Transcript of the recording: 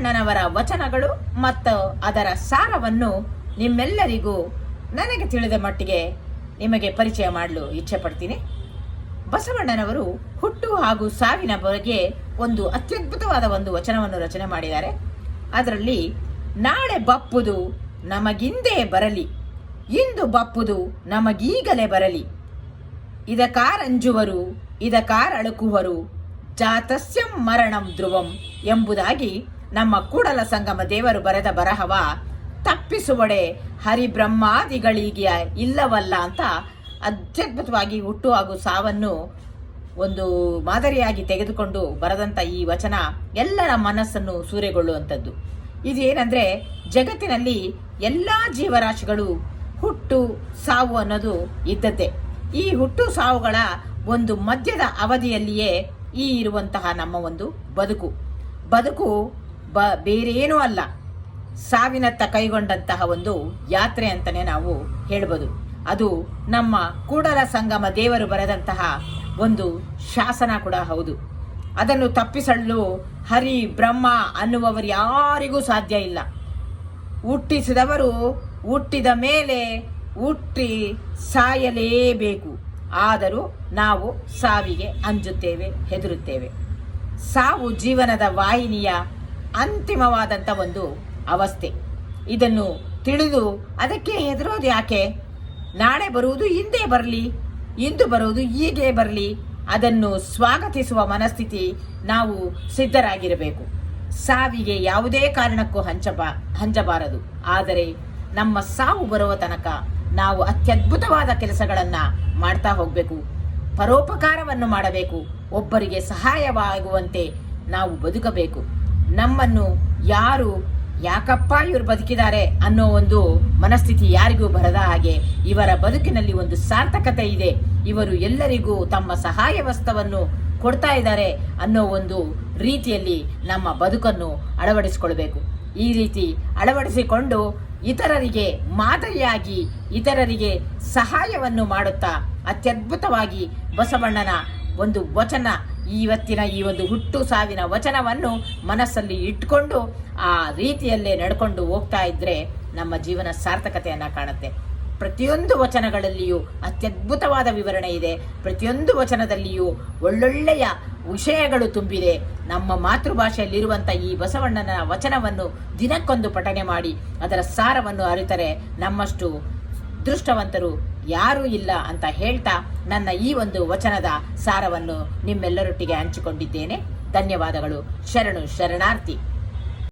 ಬಸವಣ್ಣನವರ ವಚನಗಳು ಮತ್ತು ಅದರ ಸಾರವನ್ನು ನಿಮ್ಮೆಲ್ಲರಿಗೂ ನನಗೆ ತಿಳಿದ ಮಟ್ಟಿಗೆ ನಿಮಗೆ ಪರಿಚಯ ಮಾಡಲು ಇಚ್ಛೆ ಪಡ್ತೀನಿ ಬಸವಣ್ಣನವರು ಹುಟ್ಟು ಹಾಗೂ ಸಾವಿನ ಬಗ್ಗೆ ಒಂದು ಅತ್ಯದ್ಭುತವಾದ ಒಂದು ವಚನವನ್ನು ರಚನೆ ಮಾಡಿದ್ದಾರೆ. ಅದರಲ್ಲಿ, ನಾಳೆ ಬಪ್ಪುದು ನಮಗಿಂದೇ ಬರಲಿ, ಇಂದು ಬಪ್ಪುದು ನಮಗೀಗಲೇ ಬರಲಿ. ಇದಕಾರಂಜುವರು ಇದಕಾರಳುಕುವರು ಜಾತಸ್ಯಂ ಮರಣಂ ಧ್ರುವಂ ಎಂಬುದಾಗಿ ನಮ್ಮ ಕೂಡಲ ಸಂಗಮ ದೇವರು ಬರೆದ ಬರಹವ, ತಪ್ಪಿಸುವಡೆ ಹರಿಬ್ರಹ್ಮಾದಿಗಳಿಗೆ ಇಲ್ಲವಲ್ಲ ಅಂತ ಅತ್ಯದ್ಭುತವಾಗಿ ಹುಟ್ಟು ಹಾಗೂ ಸಾವನ್ನು ಒಂದು ಮಾದರಿಯಾಗಿ ತೆಗೆದುಕೊಂಡು ಬರೆದಂಥ ಈ ವಚನ ಎಲ್ಲರ ಮನಸ್ಸನ್ನು ಸೂರೆಗೊಳ್ಳುವಂಥದ್ದು. ಇದೇನೆಂದರೆ, ಜಗತ್ತಿನಲ್ಲಿ ಎಲ್ಲ ಜೀವರಾಶಿಗಳು ಹುಟ್ಟು ಸಾವು ಅನ್ನೋದು ಇದ್ದದ್ದೇ. ಈ ಹುಟ್ಟು ಸಾವುಗಳ ಒಂದು ಮಧ್ಯದ ಅವಧಿಯಲ್ಲಿಯೇ ಈ ಇರುವಂತಹ ನಮ್ಮ ಒಂದು ಬದುಕು. ಬದುಕು ಬ, ಬೇರೇನೂ ಅಲ್ಲ. ಸಾವಿನತ್ತ ಕೈಗೊಂಡಂತಹ ಒಂದು ಯಾತ್ರೆ ಅಂತಲೇ ನಾವು ಹೇಳ್ಬೋದು. ಅದು ನಮ್ಮ ಕೂಡಲ ಸಂಗಮ ದೇವರು ಬರೆದಂತಹ ಒಂದು ಶಾಸನ ಕೂಡ ಹೌದು. ಅದನ್ನು ತಪ್ಪಿಸಲು ಹರಿ, ಬ್ರಹ್ಮ ಅನ್ನುವವರು ಯಾರಿಗೂ ಸಾಧ್ಯ ಇಲ್ಲ. ಹುಟ್ಟಿಸಿದವರು ಹುಟ್ಟಿದ ಮೇಲೆ ಹುಟ್ಟಿ ಸಾಯಲೇಬೇಕು. ಆದರೂ ನಾವು ಸಾವಿಗೆ ಅಂಜುತ್ತೇವೆ, ಹೆದರುತ್ತೇವೆ. ಸಾವು ಜೀವನದ ವಾಹಿನಿಯ ಅಂತಿಮವಾದಂಥ ಒಂದು ಅವಸ್ಥೆ. ಇದನ್ನು ತಿಳಿದು ಅದಕ್ಕೆ ಹೆದರೋದು ಯಾಕೆ? ನಾಳೆ ಬರುವುದು ಹಿಂದೆ ಬರಲಿ, ಇಂದು ಬರುವುದು ಹೀಗೆ ಬರಲಿ, ಅದನ್ನು ಸ್ವಾಗತಿಸುವ ಮನಸ್ಥಿತಿ ನಾವು ಸಿದ್ಧರಾಗಿರಬೇಕು. ಸಾವಿಗೆ ಯಾವುದೇ ಕಾರಣಕ್ಕೂ ಹಂಚಬಾ, ಹಂಚಬಾರದು. ಆದರೆ ನಮ್ಮ ಸಾವು ಬರುವ ತನಕ ನಾವು ಅತ್ಯದ್ಭುತವಾದ ಕೆಲಸಗಳನ್ನು ಮಾಡ್ತಾ ಹೋಗಬೇಕು. ಪರೋಪಕಾರವನ್ನು ಮಾಡಬೇಕು. ಒಬ್ಬರಿಗೆ ಸಹಾಯವಾಗುವಂತೆ ನಾವು ಬದುಕಬೇಕು. ನಮ್ಮನ್ನು ಯಾರು ಯಾಕಪ್ಪ ಇವರು ಬದುಕಿದ್ದಾರೆ ಅನ್ನೋ ಒಂದು ಮನಸ್ಥಿತಿ ಯಾರಿಗೂ ಬರದ ಹಾಗೆ ಇವರ ಬದುಕಿನಲ್ಲಿ ಒಂದು ಸಾರ್ಥಕತೆ ಇದೆ. ಇವರು ಎಲ್ಲರಿಗೂ ತಮ್ಮ ಸಹಾಯ ವಸ್ತವನ್ನು ಕೊಡ್ತಾ ಇದ್ದಾರೆ ಅನ್ನೋ ಒಂದು ರೀತಿಯಲ್ಲಿ ನಮ್ಮ ಬದುಕನ್ನು ಅಳವಡಿಸಿಕೊಳ್ಬೇಕು ಈ ರೀತಿ ಅಳವಡಿಸಿಕೊಂಡು ಇತರರಿಗೆ ಮಾದರಿಯಾಗಿ ಇತರರಿಗೆ ಸಹಾಯವನ್ನು ಮಾಡುತ್ತಾ ಅತ್ಯದ್ಭುತವಾಗಿ ಬಸವಣ್ಣನ ಒಂದು ವಚನ ಇವತ್ತಿನ ಈ ಒಂದು ಹುಟ್ಟು ಸಾವಿನ ವಚನವನ್ನು ಮನಸ್ಸಲ್ಲಿ ಇಟ್ಕೊಂಡು ಆ ರೀತಿಯಲ್ಲೇ ನಡ್ಕೊಂಡು ಹೋಗ್ತಾ ಇದ್ರೆ ನಮ್ಮ ಜೀವನ ಸಾರ್ಥಕತೆಯನ್ನು ಕಾಣುತ್ತೆ. ಪ್ರತಿಯೊಂದು ವಚನಗಳಲ್ಲಿಯೂ ಅತ್ಯದ್ಭುತವಾದ ವಿವರಣೆ ಇದೆ. ಪ್ರತಿಯೊಂದು ವಚನದಲ್ಲಿಯೂ ಒಳ್ಳೊಳ್ಳೆಯ ವಿಷಯಗಳು ತುಂಬಿದೆ. ನಮ್ಮ ಮಾತೃಭಾಷೆಯಲ್ಲಿರುವಂಥ ಈ ಬಸವಣ್ಣನ ವಚನವನ್ನು ದಿನಕ್ಕೊಂದು ಪಠನೆ ಮಾಡಿ ಅದರ ಸಾರವನ್ನು ಅರಿತರೆ ನಮ್ಮಷ್ಟು ದೃಷ್ಟವಂತರು ಯಾರೂ ಇಲ್ಲ ಅಂತ ಹೇಳ್ತಾ ನನ್ನ ಈ ಒಂದು ವಚನದ ಸಾರವನ್ನು ನಿಮ್ಮೆಲ್ಲರೊಟ್ಟಿಗೆ ಹಂಚಿಕೊಂಡಿದ್ದೇನೆ. ಧನ್ಯವಾದಗಳು. ಶರಣು ಶರಣಾರ್ಥಿ.